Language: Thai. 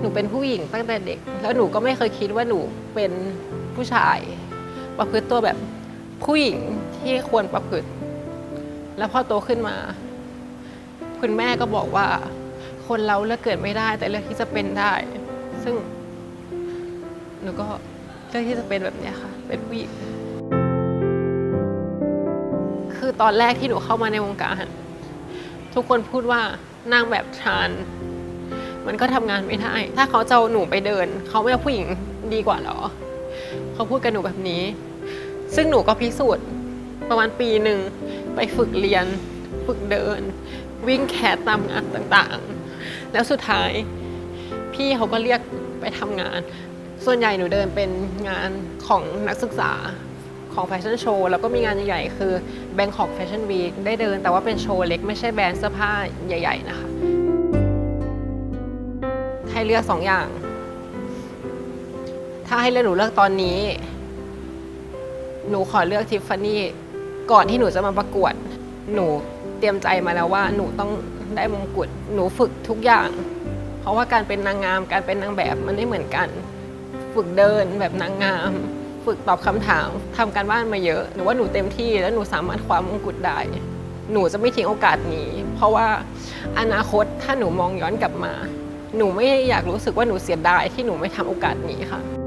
หนูเป็นผู้หญิงตั้งแต่เด็ก แล้วหนูก็ไม่เคยคิดว่าหนูเป็นผู้ชายประพฤติตัวแบบผู้หญิงที่ควรประพฤติ แล้วพอโตขึ้นมา คุณแม่ก็บอกว่า คนเราเลือกเกิดไม่ได้ แต่เลือกที่จะเป็นได้ ซึ่ง หนูก็เลือกที่จะเป็นแบบนี้ค่ะ เป็นผู้หญิงคือตอนแรกที่หนูเข้ามาในวงการ ทุกคนพูดว่านางแบบทราน มันก็ทำงานไม่ได้ ถ้าเขาจะเอาหนูไปเดิน เขาไม่เอาผู้หญิงดีกว่าหรอ เขาพูดกับหนูแบบนี้ ซึ่งหนูก็พิสูจน์ประมาณปีหนึ่งไปฝึกเรียน ฝึกเดิน วิ่งแคสตามงานต่างๆ แล้วสุดท้าย พี่เขาก็เรียกไปทำงาน ส่วนใหญ่หนูเดินเป็นงานของนักศึกษาของแฟชั่นโชว์แล้วก็มีงานใหญ่ๆ คือ Bangkok Fashion Week ได้เดินแต่ว่าเป็นโชว์เล็กไม่ใช่แบรนด์เสื้อผ้าใหญ่ ๆ นะคะ เลือกสองอย่าง ถ้าให้เลือกหนูเลือกตอนนี้ หนูขอเลือกทิฟฟานี่ก่อนที่หนูจะมาประกวด หนูเตรียมใจมาแล้วว่าหนูต้องได้มงกุฎหนูฝึกทุกอย่าง เพราะว่าการเป็นนางงาม การเป็นนางแบบมันไม่เหมือนกัน ฝึกเดินแบบนางงาม ฝึกตอบคำถามทำการบ้านมาเยอะหนูว่าหนูเต็มที่แล้วหนูสามารถคว้ามงกุฎได้ หนูจะไม่ทิ้งโอกาสนี้ เพราะว่าอนาคตถ้าหนูมองย้อนกลับมา หนูไม่อยากรู้สึกว่าหนูเสียดายที่หนูไม่ทำโอกาสนี้ค่ะ